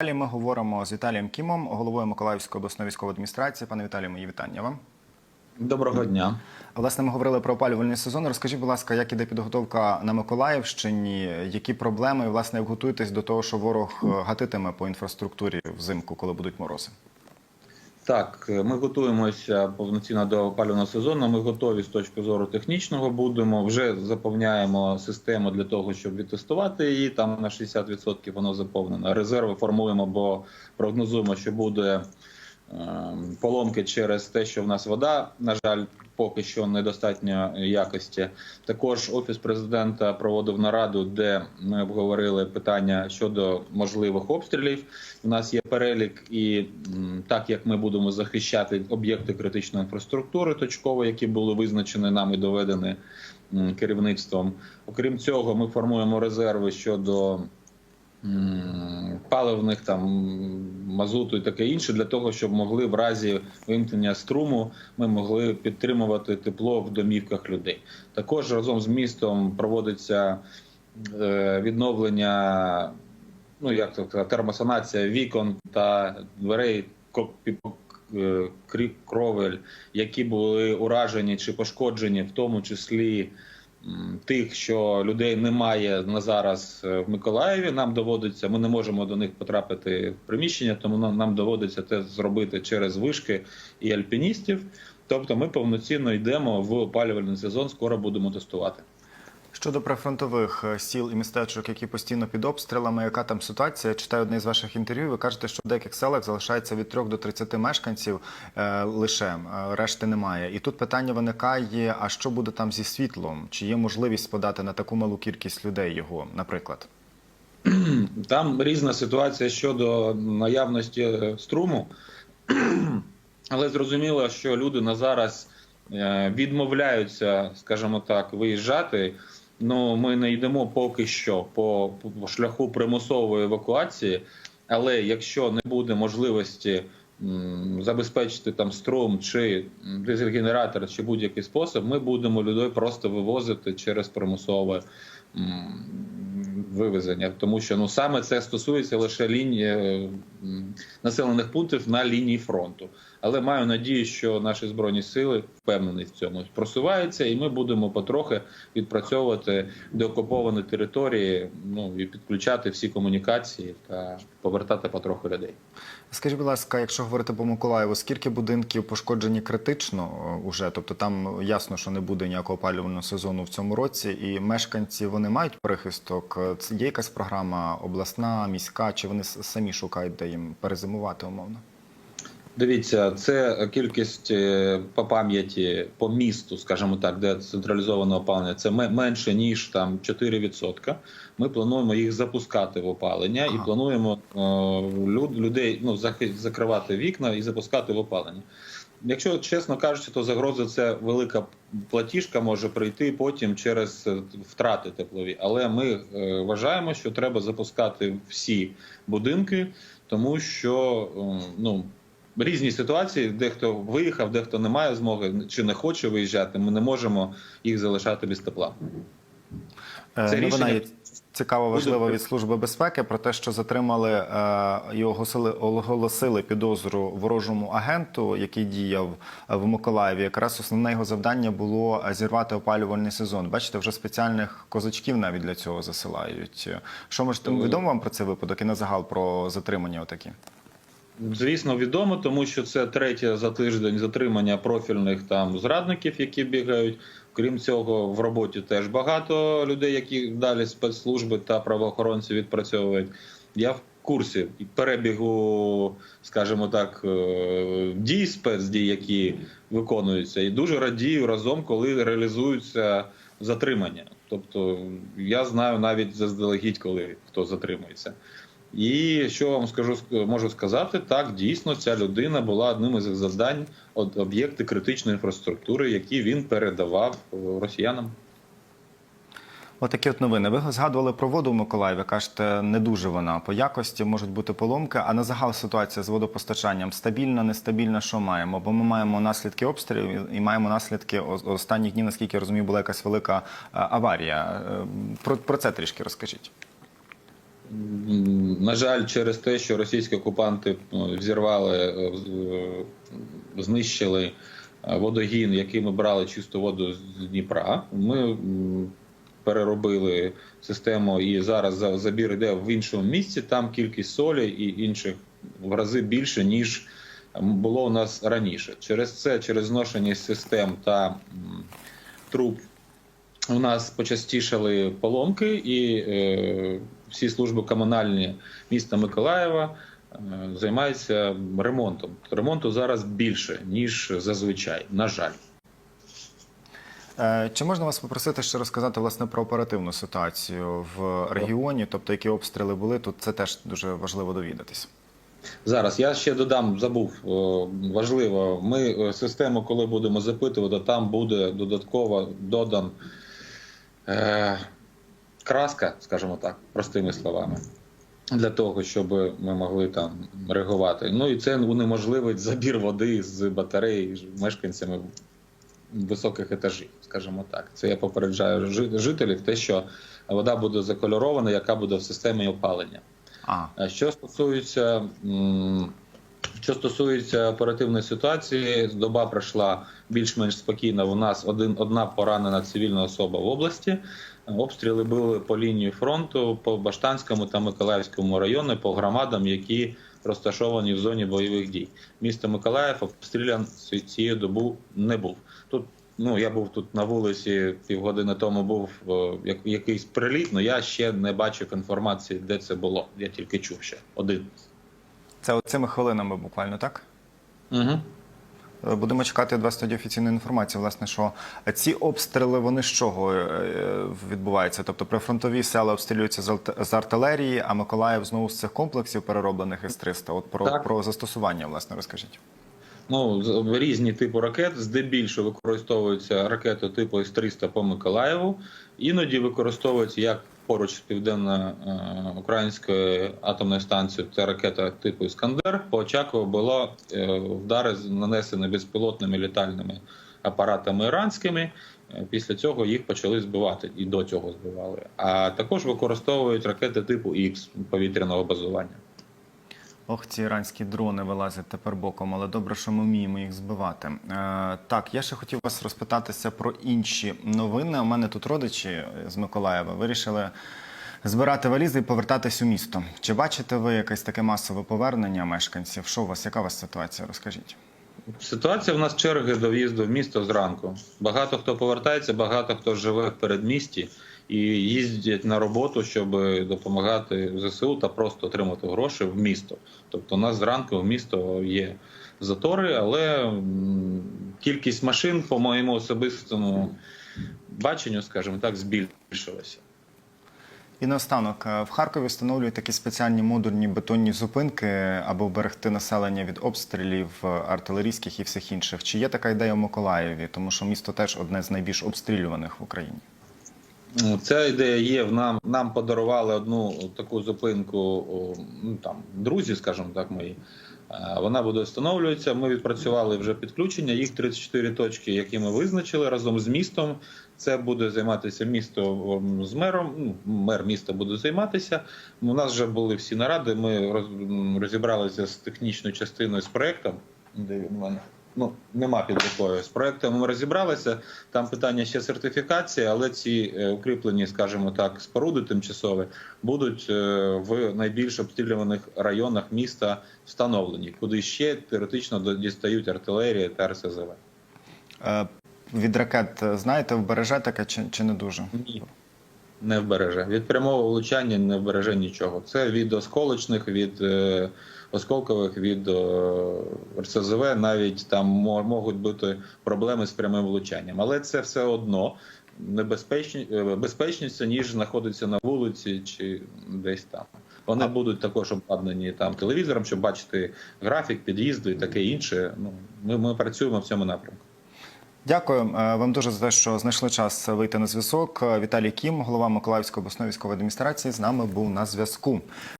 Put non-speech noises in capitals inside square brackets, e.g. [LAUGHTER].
Далі ми говоримо з Віталієм Кімом, головою Миколаївської обласної військової адміністрації. Пане Віталію, мої вітання вам. Доброго дня. Власне, ми говорили про опалювальний сезон. Розкажіть, будь ласка, як іде підготовка на Миколаївщині, які проблеми, і власне як готуєтесь до того, що ворог е, гатитиме по інфраструктурі взимку, коли будуть морози? Так, ми готуємося повноцінно до опалювального сезону. Ми готові з точки зору технічного. Будемо вже заповняємо систему для того, щоб відтестувати її. Там на 60% воно заповнено. Резерви формуємо, бо прогнозуємо, що буде ем, поломки через те, що в нас вода, на жаль, поки що недостатньо якості. Також офіс президента проводив нараду, де ми обговорили питання щодо можливих обстрілів. У нас є перелік, і так як ми будемо захищати об'єкти критичної інфраструктури точково, які були визначені нам і доведені керівництвом. Окрім цього, ми формуємо резерви щодо паливних там мазуту і таке інше для того, щоб могли в разі вимкнення струму ми могли підтримувати тепло в домівках людей. Також разом з містом проводиться е, відновлення, ну як то термосанація вікон та дверей е, кровель, які були уражені чи пошкоджені, в тому числі тих, що людей немає на зараз е, в Миколаєві. Нам доводиться, ми не можемо до них потрапити в приміщення, тому нам, нам доводиться це зробити через вишки і альпіністів. Тобто, ми повноцінно йдемо в опалювальний сезон. Скоро будемо тестувати. Щодо прифронтових е, сіл і містечок, які постійно під обстрілами, яка там ситуація? Читаю одне з ваших інтерв'ю. Ви кажете, що в деяких селах залишається від 3 до 30 мешканців е, лише е, решти немає. І тут питання виникає: а що буде там зі світлом? Чи є можливість подати на таку малу кількість людей його, наприклад? [CLEARS THROAT] Там різна ситуація щодо наявності е, струму, [CLEARS THROAT] але зрозуміло, що люди на зараз відмовляються, скажімо так, виїжджати. Ну, ми не йдемо поки що по, шляху примусової евакуації. Але якщо не буде можливості забезпечити там струм чи дизель-генератор, чи будь-який спосіб, ми будемо людей просто вивозити через примусове вивезення, тому що ну саме це стосується лише лінії населених пунктів на лінії фронту. Але маю надію, що наші збройні сили впевнені в цьому просуваються, і ми будемо потрохи відпрацьовувати деокуповані території, ну і підключати всі комунікації та повертати потроху людей. Скажіть, будь ласка, якщо говорити по Миколаєву, скільки будинків пошкоджені критично е, уже? Тобто там ясно, що не буде ніякого опалювального сезону в цьому році, і мешканці вони мають прихисток. Е, є якась програма обласна, міська, чи вони самі шукають, де їм перезимувати умовно? Дивіться, це кількість е, по пам'яті по місту, скажімо так, де централізоване опалення, це ме- менше ніж там 4%. Ми плануємо їх запускати в опалення Ага. і плануємо е, людей ну закривати вікна і запускати в опалення. Якщо чесно кажучи, то загроза це велика платіжка може прийти потім через е, втрати теплові. Але ми вважаємо, що треба запускати всі будинки, тому що ну різні ситуації, дехто виїхав, дехто не має змоги чи не хоче виїжджати. Ми не можемо їх залишати без тепла. Е, Це Новина рішення є важлива при- від Служби безпеки про те, що затримали е, і оголосили, підозру ворожому агенту, який діяв в Миколаєві. Якраз основне його завдання було е, зірвати опалювальний сезон. Бачите, вже спеціальних козачків навіть для цього засилають. Що можете відомо вам про цей випадок і на загал про затримання? Отакі? Звісно, відомо, тому що це третє за тиждень затримання профільних там зрадників, які бігають. Крім цього, в роботі теж багато людей, які далі спецслужби та правоохоронці відпрацьовують. Я в курсі перебігу, скажімо так, е, дій спецдій, які виконуються, і дуже радію разом, коли реалізуються затримання. Тобто я знаю навіть заздалегідь, коли хто затримується. І що вам скажу, можу сказати, так дійсно ця людина була одним із завдань от об'єкти критичної інфраструктури, які він передавав е, росіянам. Отакі от новини. Ви згадували про воду в Миколаєві. Кажете, не дуже вона по якості можуть бути поломки. А на загал ситуація з водопостачанням стабільна, нестабільна. Що маємо? Бо ми маємо наслідки обстрілів і маємо наслідки останніх днів, наскільки я розумію, була якась велика е, аварія. Е, Про, про це трішки розкажіть. На жаль, через те, що російські окупанти ну, взірвали, е, е, знищили е, водогін, який ми брали чисту воду з Дніпра. Ми переробили систему, і зараз забір йде в іншому місці. Там кількість солі і інших в рази більше ніж було у нас раніше. Через це, через зношення систем та труб у нас почастішали поломки, і всі служби комунальні міста Миколаєва е, займаються ремонтом. Ремонту зараз більше, ніж зазвичай, на жаль. Е, Чи можна вас попросити ще розказати власне про оперативну ситуацію в регіоні, тобто які обстріли були? Тут це теж дуже важливо довідатись. Зараз я ще додам, забув важливо. Ми е, систему, коли будемо запитувати, там буде додатково додан е, краска, скажімо так, простими словами, для того, щоб ми могли там реагувати. Ну і це унеможливить забір води з батареї мешканцями високих етажів, скажімо так. Це я попереджаю жителів, те, що вода буде закольорована, яка буде в системі опалення. А, Що стосується, що стосується оперативної ситуації, доба пройшла більш-менш спокійно. У нас один, одна поранена цивільна особа в області. Обстріли були по лінії фронту, по Баштанському та Миколаївському району, по громадам, які розташовані в зоні бойових дій. Місто Миколаїв обстрілян цієї добу не був. Тут ну я був тут на вулиці півгодини тому. Був е, як, якийсь приліт, але я ще не бачив інформації, де це було. Я тільки чув ще один. Це оцими хвилинами буквально так? Угу. Е, Будемо чекати від вас тоді офіційної інформації, власне, що ці обстріли вони з чого е, відбуваються? Тобто прифронтові села обстрілюються з артилерії, а Миколаїв знову з цих комплексів перероблених С-300. От про, Так. про застосування, власне, розкажіть. Ну, різні типи ракет. Здебільшого використовуються ракети типу С-300 по Миколаєву. Іноді використовуються як поруч південно-української атомної станції це ракета типу Іскандер. По Очакову було е, вдари нанесені безпілотними літальними апаратами іранськими. Е, Після цього їх почали збивати і до цього збивали. А також використовують ракети типу Х повітряного базування. Ох, ці іранські дрони вилазять тепер боком, але добре, що ми вміємо їх збивати. Е, так, я ще хотів вас розпитатися про інші новини. У мене тут родичі з Миколаєва вирішили збирати валізи і повертатись у місто. Чи бачите ви якесь таке масове повернення мешканців? Що у вас, яка у вас ситуація? Розкажіть. Ситуація в нас черги до в'їзду в місто зранку. Багато хто повертається, багато хто живе в передмісті і їздять на роботу, щоб допомагати ЗСУ та просто отримати гроші в місто. Тобто, у нас зранку в місто є затори, але кількість машин, по моєму особистому баченню, скажімо так, збільшилася. І наостанок, е, в Харкові встановлюють такі спеціальні модульні бетонні зупинки, аби вберегти населення від обстрілів е, артилерійських і всіх інших. Чи є така ідея в Миколаєві? Тому що місто теж одне з найбільш обстрілюваних в Україні. Ця ідея є. В нам нам подарували одну таку зупинку. Ну там друзі, скажімо так, мої. Е, Вона буде встановлюватися. Ми відпрацювали вже підключення. Їх 34 точки, які ми визначили разом з містом. Це буде займатися місто з мером. Ну, мер міста буде займатися. У нас вже були всі наради. Ми роз- розібралися з технічною частиною з проектом. Де він мене? Ну, нема під рукою. З проектом ми розібралися. Там питання ще сертифікації, але ці е, укріплені, скажімо так, споруди тимчасові будуть е, в найбільш обстрілюваних районах міста встановлені, куди ще теоретично дістають артилерія та РСЗВ. Е, Від ракет знаєте, вбереже таке чи, чи не дуже? Ні. Не вбереже. Від прямого влучання не вбереже нічого. Це від осколочних, від е, осколкових, від е, РСЗВ, навіть там можуть бути проблеми з прямим влучанням. Але це все одно е, безпечніше, ніж знаходиться на вулиці чи десь там. Вони А- будуть також обладнані там телевізором, щоб бачити графік під'їзду і таке інше. Ну, ми, ми працюємо в цьому напрямку. Дякую е, вам дуже за те, що знайшли час вийти на зв'язок. Віталій Кім, голова Миколаївської обласної військової адміністрації, з нами був на зв'язку.